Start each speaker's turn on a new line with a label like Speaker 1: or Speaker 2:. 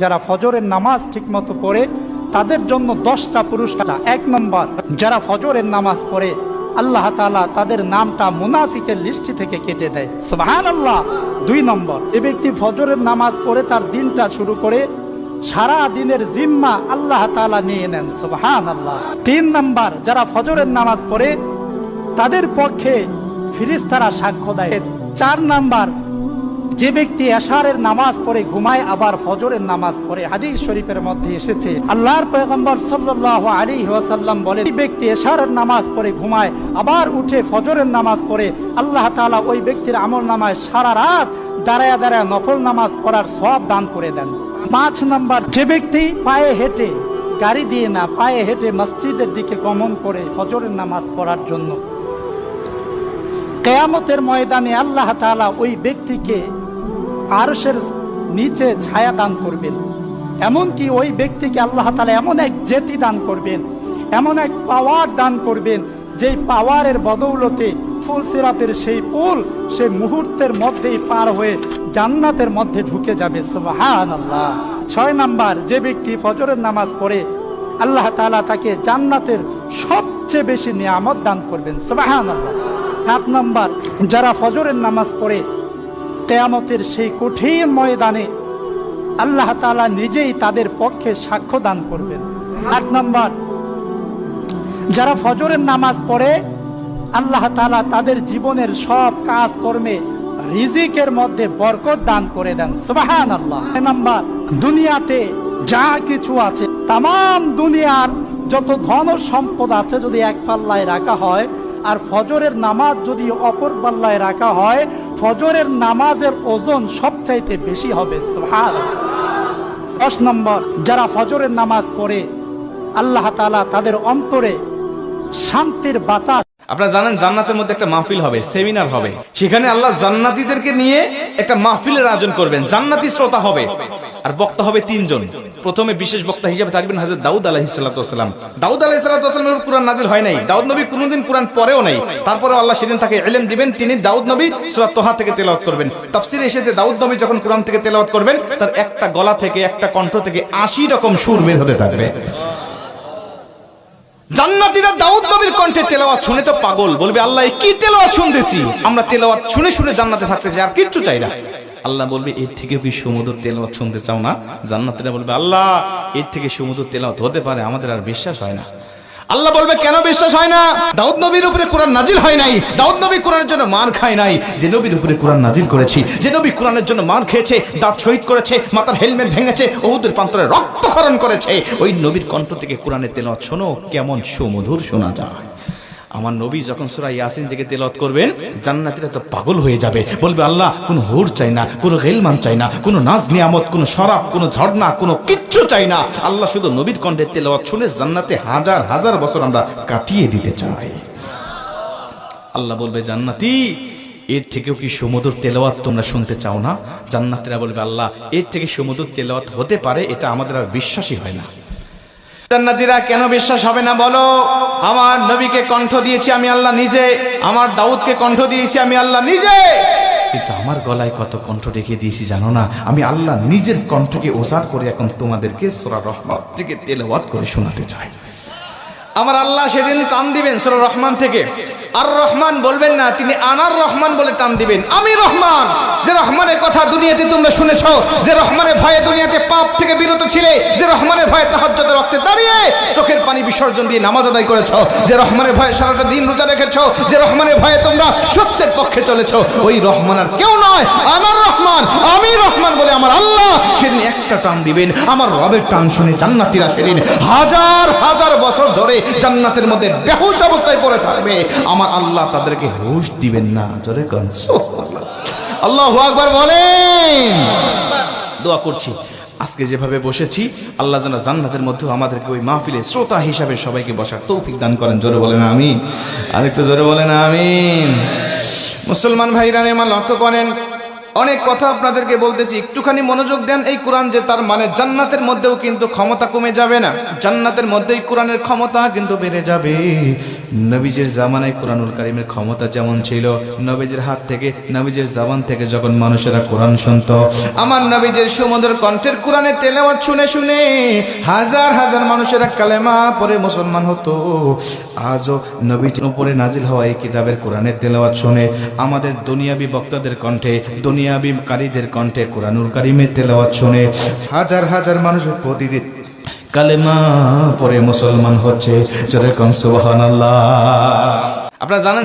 Speaker 1: যারা ফজরের নামাজ ঠিকমতো পড়ে, তাদের জন্য দশটা পুরস্কার। এক নম্বর, যারা ফজরের নামাজ পড়ে, আল্লাহ তাআলা তাদের নামটা মুনাফিকের লিস্টি থেকে কেটে দেয়। সোহান আল্লাহ দুই নম্বর, এ ব্যক্তি ফজরের নামাজ পড়ে তার দিনটা শুরু করে সারা দিনের জিম্মা আল্লাহ তাআলা নিয়ে নেন। সোহান আল্লাহ তিন নম্বর, যারা ফজরের নামাজ পড়ে, তাদের পক্ষে ফিরিস্তারা সাক্ষ্য দেয়। চার নাম্বার যে ব্যক্তি এশারের নামাজ পড়ে ঘুমায়, আবার ফজরের নামাজ পড়ে। হাদিস শরীফের মধ্যে এসেছে, আল্লাহর পয়গম্বর সাল্লাল্লাহু আলাইহি ওয়াসাল্লাম বলে ব্যক্তি এশারের নামাজ পড়ে ঘুমায়, আবার উঠে ফজরের নামাজ পড়ে, আল্লাহ তাআলা ওই ব্যক্তির আমল নামায় সারা রাত দাঁড়ায় দাঁড়ায় নফল নামাজ পড়ার সব দান করে দেন। পাঁচ নাম্বার, যে ব্যক্তি পায়ে হেঁটে গাড়ি দিয়ে না, পায়ে হেঁটে মসজিদের দিকে গমন করে ফজরের নামাজ পড়ার জন্য। কেয়ামতের ময়দানে আল্লাহ তাআলা ওই ব্যক্তিকে আরশের নিচে ছায়া দান করবেন। এমনকি ওই ব্যক্তিকে আল্লাহ তাআলা এমন এক জেতি দান করবেন, এমন এক পাওয়ার দান করবেন, যেই পাওয়ারের বদৌলতে ফুল সিরাতের সেই পুল সে মুহূর্তের মধ্যেই পার হয়ে জান্নাতের মধ্যে ঢুকে যাবে। সুবহান আল্লাহ ছয় নাম্বার, যে ব্যক্তি ফজরের নামাজ পড়ে, আল্লাহ তাআলা তাকে জান্নাতের সবচেয়ে বেশি নিয়ামত দান করবেন। সুবহান আল্লাহ সাত নাম্বার, যারা ফজরের নামাজ পড়ে কেয়ামতের সেই কঠিন ময়দানে আল্লাহ তালা নিজেই তাদের পক্ষে সাক্ষ্য দান করবেন। আট নাম্বার, যারা ফজরের নামাজ পড়ে, আল্লাহ তালা তাদের জীবনের সব কাজ কর্মে রিজিকের মধ্যে বরকত দান করে দেন। সুবাহান আল্লাহ নাম্বার, দুনিয়াতে যা কিছু আছে তাম দুনিয়ার যত ধন সম্পদ আছে যদি এক পাল্লায় রাখা হয়, আর ফজরের নামাজ যদি অপর পাল্লায় রাখা হয় ফজরের নামাজের ওজন সবচাইতে বেশি হবে। দশ নম্বর, যারা ফজরের নামাজ পড়ে, আল্লাহ তালা তাদের অন্তরে শান্তির বাতাস
Speaker 2: আপনারা জানেন জান্নাতের মধ্যে একটা মাহফিল হবে, সেমিনার হবে সেখানে আল্লাহ জান্নাতিদেরকে নিয়ে একটা মাহফিলের আয়োজন করবেন, জান্নাতি শ্রোতা হবে আর বক্তা হবে তিনজন। প্রথমে বিশেষ বক্তা হিসেবে থাকবেন হাজরত দাউদ আলাহি সাল্লাম দাউদ আলাহি সাল্লামের কোরআন নাজিল হয় নাই। দাউদ নবী কোনোদিন কোরআন পরেও নাই। তারপরে আল্লাহ সেদিন তাকে এলেম দিবেন, তিনি দাউদ নবী সুরা তোহা থেকে তেলাওয়াত করবেন। তাফসিরে এসেছে দাউদ নবী যখন কোরআন থেকে তেলাওয়াত করবেন, তার একটা গলা থেকে, একটা কণ্ঠ থেকে আশি রকম সুর বের হতে থাকবে। জান্নাতীরা দাউদ নবীর কণ্ঠে তেলাওয়াত শুনে তো পাগল। বলবে, আল্লাহ কি তেলাওয়াত শুনতেছি? আমরা তেলাওয়াত শুনে শুনে জান্নাতে থাকতে চাই, আর কিচ্ছু চাই না। আল্লাহ বলবে, এর থেকে কি সমুদ্র তেলাওয়াত শুনতে চাও না? জান্নাতীরা বলবে, আল্লাহ, এর থেকে সমুদ্র তেলাওয়াত হতে পারে, আমাদের আর বিশ্বাস হয় না। আল্লাহ বলবে, কেন বিশ্বাস হয় না? দাউদ নবীর উপরে কোরআন নাজিল হয় নাই। দাউদ নবী কোরআনের জন্য মার খায় নাই। যে নবীর উপরে কোরআন নাজিল করেছি, যে নবী কোরআনের জন্য মার খেয়েছে, দাঁত শহীদ করেছে, মাথার হেলমেট ভেঙেছে ওহুদের প্রান্তরে রক্তক্ষরণ করেছে, ওই নবীর কণ্ঠ থেকে কোরআনের তেলাওয়াত শোনো, কেমন সুমধুর শোনা যায়। আমার নবী যখন সুরা ইয়াসিন থেকে তেলাওয়াত করবেন, জান্নাতীরা তো পাগল হয়ে যাবে। বলবে, আল্লাহ, কোনো হুর চাই না, কোনো গেলমান চাই না, কোনো নাজ নিয়ামত, কোনো শরাব, কোনো ঝর্ণা, কোনো কিচ্ছু চাই না। আল্লাহ শুধু নবীর কণ্ঠে তেলাওয়াত শুনে জান্নাতে হাজার হাজার বছর আমরা কাটিয়ে দিতে চাই। আল্লাহ বলবে, জান্নাতি, এর থেকেও কি সমুদ্র তেলাওয়াত তোমরা শুনতে চাও না? জান্নাতীরা বলবে, আল্লাহ, এর থেকে সমুদ্র তেলাওয়াত হতে পারে, এটা আমাদের আর বিশ্বাসই হয় না। জান্নাতীরা কেন বিশ্বাস হবে না বলো? আমার নবীকে কণ্ঠ দিয়েছি আমি আল্লাহ নিজে, আমার দাউদকে কণ্ঠ দিয়েছি আমি আল্লাহ নিজে। কিন্তু আমার গলায় কত কণ্ঠ রেখে দিয়েছি জানো না? আমি আল্লাহ নিজের কণ্ঠকে ওজার করে এখন তোমাদেরকে সোরা রহমত থেকে তেলাওয়াত করে শোনাতে চাই। আমার আল্লাহ সেদিন টান দিবেন সোরা রহমান থেকে। আর রহমান বলবেন না, তিনি আনার রহমান বলে টান দিবেন। আমি রহমান, যে রহমানের কথা দুনিয়াতে তোমরা শুনেছ, যে রহমানের ভয়ে দুনিয়াতে পাপ থেকে বিরত ছিলে, যে রহমানের ভয়ে তাহাজ্জুদের রক্তে দাঁড়িয়ে চোখের পানি বিসর্জন দিয়ে নামাজ আদায় করেছ। যে রহমানের ভয়ে সারাটা দিন রোজা রেখেছ, যে রহমানের ভয়ে তোমরা সত্যের পক্ষে চলেছ, ওই রহমান আর কেউ নয়, আনার রহমান আমি রহমান বলে আমার আল্লাহ সেদিন একটা টান দিবেন, আমার রবের টান শুনে জান্নাতীরা সেদিন হাজার হাজার বছর ধরে জান্নাতের মধ্যে বেহুশ অবস্থায় পড়ে থাকবে। আমার আল্লাহ তাদেরকে হুশ দিবেন না, জোরে আল্লাহ আকবার বলেন। দোয়া করছি। আজকে যেভাবে বসেছি, আল্লাহ যেন জান্নাতের মধ্যে আমাদেরকে ওই মাহফিলে শ্রোতা হিসাবে সবাইকে বসার তৌফিক দান করেন। জোরে বলেন আমিন। আরেকটু জোরে বলেন আমি মুসলমান ভাইরা আমার লক্ষ্য করেন অনেক কথা আপনাদেরকে বলতেছি। একটুখানি মনোযোগ দেন এই কোরআন যে তার মানে জান্নাতের মধ্যেও কিন্তু ক্ষমতা কমে যাবে না। জান্নাতের মধ্যেই কোরআনের ক্ষমতা কিন্তু বেড়ে যাবে। নবীজের জামানায় কোরআনুল কারিমের ক্ষমতা যেমন ছিল, নবীজের হাত থেকে, নবীজের জাবান থেকে যখন মানুষেরা কোরআন শুনতো, আমার নবীজের সমুদ্র কণ্ঠের কোরআনের তেলাওয়াত শুনে শুনে হাজার হাজার মানুষেরা কালেমা পরে মুসলমান হতো। আজও নবীজির উপরে নাজিল হওয়া এই কিতাবের কোরআনের তেলাওয়াত শুনে আমাদের দুনিয়াবি বক্তাদের কণ্ঠে দুনিয়াবি কারীদের কণ্ঠে কোরআনুল কারিমের তেলাওয়াত শুনে হাজার হাজার মানুষ প্রতিদিন কালেমা পরে মুসলমান হচ্ছে। সুবহানাল্লাহ। আপনারা জানেন